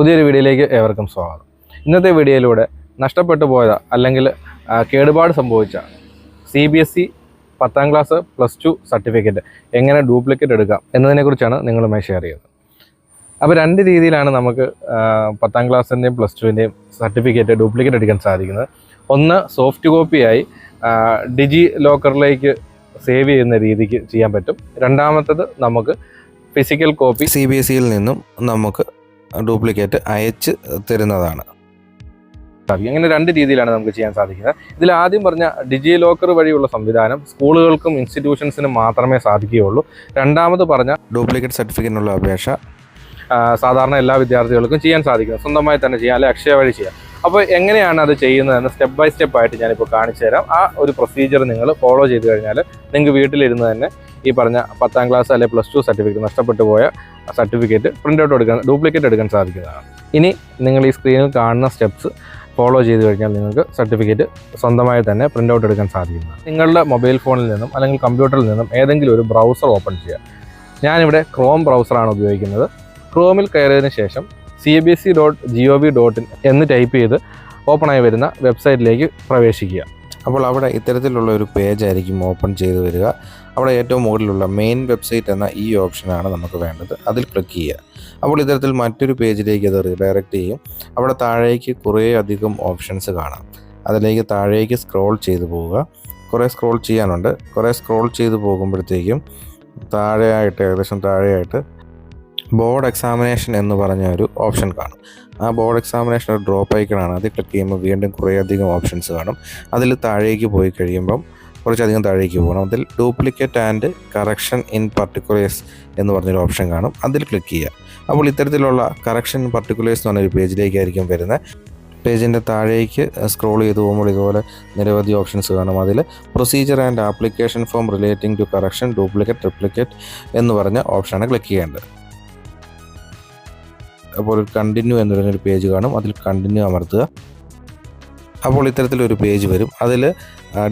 പുതിയൊരു വീഡിയോയിലേക്ക് ഏവർക്കും സ്വാഗതം. ഇന്നത്തെ വീഡിയോയിലൂടെ നഷ്ടപ്പെട്ടു പോയ അല്ലെങ്കിൽ കേടുപാട് സംഭവിച്ച സി ബി എസ് ഇ പത്താം ക്ലാസ് പ്ലസ് ടു സർട്ടിഫിക്കറ്റ് എങ്ങനെ ഡ്യൂപ്ലിക്കേറ്റ് എടുക്കാം എന്നതിനെക്കുറിച്ചാണ് നിങ്ങളുമായി ഷെയർ ചെയ്യുന്നത്. അപ്പോൾ രണ്ട് രീതിയിലാണ് നമുക്ക് പത്താം ക്ലാസ്സിന്റെയും പ്ലസ് ടുവിന്റെയും സർട്ടിഫിക്കറ്റ് ഡ്യൂപ്ലിക്കേറ്റ് എടുക്കാൻ സാധിക്കുന്നത്. ഒന്ന് സോഫ്റ്റ് കോപ്പിയായി ഡിജി ലോക്കറിലേക്ക് സേവ് ചെയ്യുന്ന രീതിക്ക് ചെയ്യാൻ പറ്റും. രണ്ടാമത്തത് നമുക്ക് physical copy C B S സിയിൽ നിന്നും നമുക്ക് ഡ്യൂപ്ലിക്കേറ്റ് അയച്ച് തരുന്നതാണ്. സാധിക്കും അങ്ങനെ രണ്ട് രീതിയിലാണ് നമുക്ക് ചെയ്യാൻ സാധിക്കുന്നത്. ഇതിൽ ആദ്യം പറഞ്ഞ ഡിജി ലോക്കർ വഴിയുള്ള സംവിധാനം സ്കൂളുകൾക്കും ഇൻസ്റ്റിറ്റ്യൂഷൻസിനും മാത്രമേ സാധിക്കുകയുള്ളൂ. രണ്ടാമത് പറഞ്ഞ ഡ്യൂപ്ലിക്കേറ്റ് സർട്ടിഫിക്കറ്റിനുള്ള അപേക്ഷ. സാധാരണ എല്ലാ വിദ്യാർത്ഥികൾക്കും ചെയ്യാൻ സാധിക്കും. സ്വന്തമായി തന്നെ ചെയ്യാം അല്ലെങ്കിൽ അക്ഷയ വഴി ചെയ്യാം. അപ്പോൾ എങ്ങനെയാണ് അത് ചെയ്യുന്നതെന്ന് സ്റ്റെപ്പ് ബൈ സ്റ്റെപ്പ് ആയിട്ട് ഞാനിപ്പോൾ കാണിച്ചു തരാം. ആ ഒരു പ്രൊസീജിയർ നിങ്ങൾ ഫോളോ ചെയ്ത് കഴിഞ്ഞാൽ നിങ്ങൾക്ക് വീട്ടിലിരുന്ന് തന്നെ ഈ പറഞ്ഞ പത്താം ക്ലാസ് അല്ലെങ്കിൽ പ്ലസ് ടു സർട്ടിഫിക്കറ്റ് നഷ്ടപ്പെട്ടു പോയ സർട്ടിഫിക്കറ്റ് പ്രിന്റ് ഔട്ട് എടുക്കാൻ ഡ്യൂപ്ലിക്കേറ്റ് എടുക്കാൻ സാധിക്കുന്നതാണ്. ഇനി നിങ്ങൾ ഈ സ്ക്രീനിൽ കാണുന്ന സ്റ്റെപ്സ് ഫോളോ ചെയ്ത് കഴിഞ്ഞാൽ നിങ്ങൾക്ക് സർട്ടിഫിക്കറ്റ് സ്വന്തമായി തന്നെ പ്രിന്റ് ഔട്ട് എടുക്കാൻ സാധിക്കുന്നതാണ്. നിങ്ങളുടെ മൊബൈൽ ഫോണിൽ നിന്നും അല്ലെങ്കിൽ കമ്പ്യൂട്ടറിൽ നിന്നും ഏതെങ്കിലും ഒരു ബ്രൗസർ ഓപ്പൺ ചെയ്യുക. ഞാനിവിടെ ക്രോം ബ്രൗസറാണ് ഉപയോഗിക്കുന്നത്. ക്രോമിൽ കയറിയതിന് ശേഷം C B S C dot G O V dot in എന്ന് ടൈപ്പ് ചെയ്ത് ഓപ്പണായി വരുന്ന വെബ്സൈറ്റിലേക്ക് പ്രവേശിക്കുക. അപ്പോൾ അവിടെ ഇത്തരത്തിലുള്ള ഒരു പേജ് ആയിരിക്കും ഓപ്പൺ ചെയ്ത് വരിക. അവിടെ ഏറ്റവും മുകളിലുള്ള മെയിൻ വെബ്സൈറ്റ് എന്ന ഈ ഓപ്ഷനാണ് നമുക്ക് വേണ്ടത്. അതിൽ ക്ലിക്ക് ചെയ്യുക. അപ്പോൾ ഇത്തരത്തിൽ മറ്റൊരു പേജിലേക്ക് അത് റീഡയറക്റ്റ് ചെയ്യും. അവിടെ താഴേക്ക് കുറേ അധികം ഓപ്ഷൻസ് കാണാം. അതിലേക്ക് താഴേക്ക് സ്ക്രോൾ ചെയ്ത് പോവുക. കുറേ സ്ക്രോൾ ചെയ്യാനുണ്ട്. കുറേ സ്ക്രോൾ ചെയ്ത് പോകുമ്പോഴത്തേക്കും താഴെയായിട്ട് ഏകദേശം താഴെയായിട്ട് ബോർഡ് എക്സാമിനേഷൻ എന്ന് പറഞ്ഞ ഒരു ഓപ്ഷൻ കാണും. ആ ബോർഡ് എക്സാമിനേഷൻ ഒരു ഡ്രോപ്പ് ഐക്കണാണ് അത് ക്ലിക്ക് ചെയ്യുമ്പോൾ വീണ്ടും കുറേയധികം ഓപ്ഷൻസ് കാണും. അതിൽ താഴേക്ക് പോയി കഴിയുമ്പം കുറച്ചധികം താഴേക്ക് പോകണം. അതിൽ duplicate and correction in particulars എന്ന് പറഞ്ഞൊരു ഓപ്ഷൻ കാണും. അതിൽ ക്ലിക്ക് ചെയ്യുക. അപ്പോൾ ഇത്തരത്തിലുള്ള കറക്ഷൻ പർട്ടിക്കുലേഴ്സ് എന്ന് പറഞ്ഞൊരു പേജിലേക്കായിരിക്കും വരുന്നത്. പേജിന്റെ താഴേക്ക് സ്ക്രോൾ ചെയ്ത് പോകുമ്പോൾ ഇതുപോലെ നിരവധി ഓപ്ഷൻസ് കാണും. അതിൽ procedure and application form relating to correction duplicate triplicate എന്ന് പറഞ്ഞ ഓപ്ഷനാണ് ക്ലിക്ക് ചെയ്യേണ്ടത്. അപ്പോൾ കണ്ടിന്യൂ എന്ന് പറയുന്നൊരു പേജ് കാണും. അതിൽ കണ്ടിന്യൂ അമർത്തുക. അപ്പോൾ ഇത്തരത്തിലൊരു പേജ് വരും. അതിൽ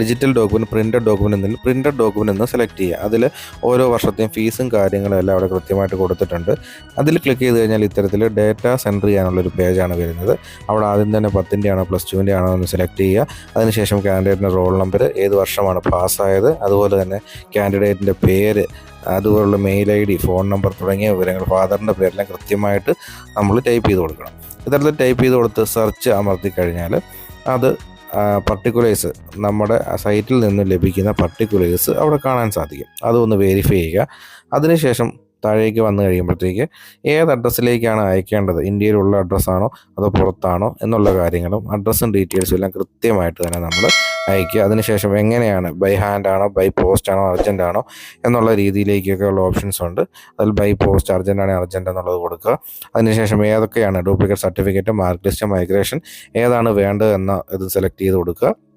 ഡിജിറ്റൽ ഡോക്യുമെന്റ് പ്രിന്റഡ് ഡോക്യുമെന്റ് എന്നതിൽ പ്രിന്റഡ് ഡോക്യുമെന്റ് എന്ന് സെലക്ട് ചെയ്യുക. അതിൽ ഓരോ വർഷത്തെയും ഫീസും കാര്യങ്ങളും എല്ലാം അവിടെ കൃത്യമായിട്ട് കൊടുത്തിട്ടുണ്ട്. അതിൽ ക്ലിക്ക് ചെയ്ത് കഴിഞ്ഞാൽ ഇത്തരത്തിൽ ഡേറ്റ സെന്റർ ചെയ്യാനുള്ളൊരു പേജാണ് വരുന്നത്. അവിടെ ആദ്യം തന്നെ പത്തിന്റെ ആണോ പ്ലസ് ടുവിന്റെ ആണോ എന്ന് സെലക്ട് ചെയ്യുക. അതിനുശേഷം കാൻഡിഡേറ്റിന്റെ റോൾ നമ്പർ ഏത് വർഷമാണ് പാസ്സായത് അതുപോലെ തന്നെ കാൻഡിഡേറ്റിന്റെ പേര് അതുപോലുള്ള mail I D phone number തുടങ്ങിയ വിവരങ്ങൾ ഫാദറിന്റെ പേരെല്ലാം കൃത്യമായിട്ട് നമ്മൾ ടൈപ്പ് ചെയ്ത് കൊടുക്കണം. ഇത്തരത്തിൽ ടൈപ്പ് ചെയ്ത് കൊടുത്ത് സെർച്ച് അമർത്തി കഴിഞ്ഞാൽ അത് പർട്ടിക്കുലേഴ്സ് നമ്മുടെ സൈറ്റിൽ നിന്ന് ലഭിക്കുന്ന പർട്ടിക്കുലേഴ്സ് അവിടെ കാണാൻ സാധിക്കും. അതൊന്ന് വെരിഫൈ ചെയ്യുക. അതിനുശേഷം താഴേക്ക് വന്നു കഴിയുമ്പോഴത്തേക്ക് ഏത് അഡ്രസ്സിലേക്കാണ് അയക്കേണ്ടത്? ഇന്ത്യയിലുള്ള അഡ്രസ്സാണോ അതോ പുറത്താണോ? എന്നുള്ള കാര്യങ്ങളും അഡ്രസ്സും ഡീറ്റെയിൽസും എല്ലാം കൃത്യമായിട്ട് തന്നെ നമ്മൾ അയക്കുക അതിനുശേഷം എങ്ങനെയാണ്? ബൈ ഹാൻഡ് ആണോ? ബൈ പോസ്റ്റ് ആണോ? അർജന്റ് ആണോ? എന്നുള്ള രീതിയിലേക്കൊക്കെ ഉള്ള ഓപ്ഷൻസ് ഉണ്ട്. അതിൽ ബൈ പോസ്റ്റ് അർജന്റ് അർജന്റ് എന്നുള്ളത് കൊടുക്കുക. അതിനുശേഷം ഏതൊക്കെയാണ് duplicate certificate mark list migration ഏതാണ് വേണ്ടത് എന്ന ഇത് സെലക്ട് ചെയ്ത് കൊടുക്കുക.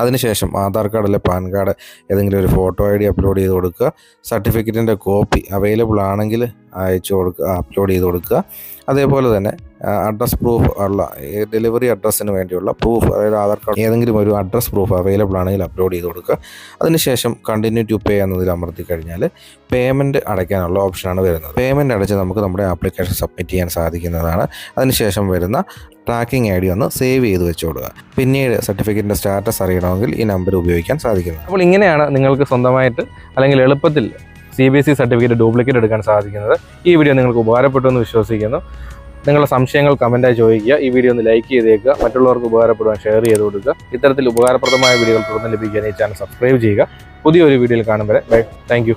അതിനുശേഷം ആധാർ കാർഡ് അല്ലെ പാൻ കാർഡ് ഏതെങ്കിലും ഒരു ഫോട്ടോ ഐ ഡി അപ്ലോഡ് ചെയ്ത് കൊടുക്കുക. സർട്ടിഫിക്കറ്റിന്റെ കോപ്പി അവൈലബിൾ ആണെങ്കിൽ അയച്ചു കൊടുക്കുക അപ്ലോഡ് ചെയ്ത് കൊടുക്കുക. അതേപോലെ തന്നെ അഡ്രസ് പ്രൂഫ് ഉള്ള ഡെലിവറി അഡ്രസ്സിന് വേണ്ടിയുള്ള പ്രൂഫ് അതായത് ആധാർ കാർഡ് ഏതെങ്കിലും ഒരു അഡ്രസ് പ്രൂഫ് അവൈലബിൾ ആണെങ്കിൽ അപ്ലോഡ് ചെയ്ത് കൊടുക്കുക. അതിനുശേഷം കണ്ടിന്യൂ ടു പേ എന്നതിൽ അമർത്തി കഴിഞ്ഞാൽ പേയ്മെന്റ് അടയ്ക്കാനുള്ള ഓപ്ഷനാണ് വരുന്നത്. പേയ്മെന്റ് അടച്ച് നമുക്ക് നമ്മുടെ ആപ്ലിക്കേഷൻ സബ്മിറ്റ് ചെയ്യാൻ സാധിക്കുന്നതാണ്. അതിനുശേഷം വരുന്ന ട്രാക്കിംഗ് ഐ ഡി ഒന്ന് സേവ് ചെയ്ത് വെച്ചുകൊടുക്കുക പിന്നീട് സർട്ടിഫിക്കറ്റിന്റെ സ്റ്റാറ്റസ് അറിയണമെങ്കിൽ ഈ നമ്പർ ഉപയോഗിക്കാൻ സാധിക്കുന്നത് അപ്പോൾ ഇങ്ങനെയാണ് നിങ്ങൾക്ക് സ്വന്തമായിട്ട് അല്ലെങ്കിൽ എളുപ്പത്തിൽ C B S E certificate duplicate എടുക്കാൻ സാധിക്കുന്നത്. ഈ വീഡിയോ നിങ്ങൾക്ക് ഉപകാരപ്പെട്ടു എന്ന് വിശ്വസിക്കുന്നു. നിങ്ങളുടെ സംശയങ്ങൾ കമന്റായി ചോദിക്കുക. ഈ വീഡിയോ ഒന്ന് ലൈക്ക് ചെയ്തേക്കുക. മറ്റുള്ളവർക്ക് ഉപകാരപ്പെടുവാൻ ഷെയർ ചെയ്ത് കൊടുക്കുക. ഇത്തരത്തിൽ ഉപകാരപ്രദമായ വീഡിയോകൾ തുടർന്ന് ലഭിക്കാൻ ഈ ചാനൽ സബ്സ്ക്രൈബ് ചെയ്യുക. പുതിയൊരു വീഡിയോയിൽ കാണും വരെ. Bye thank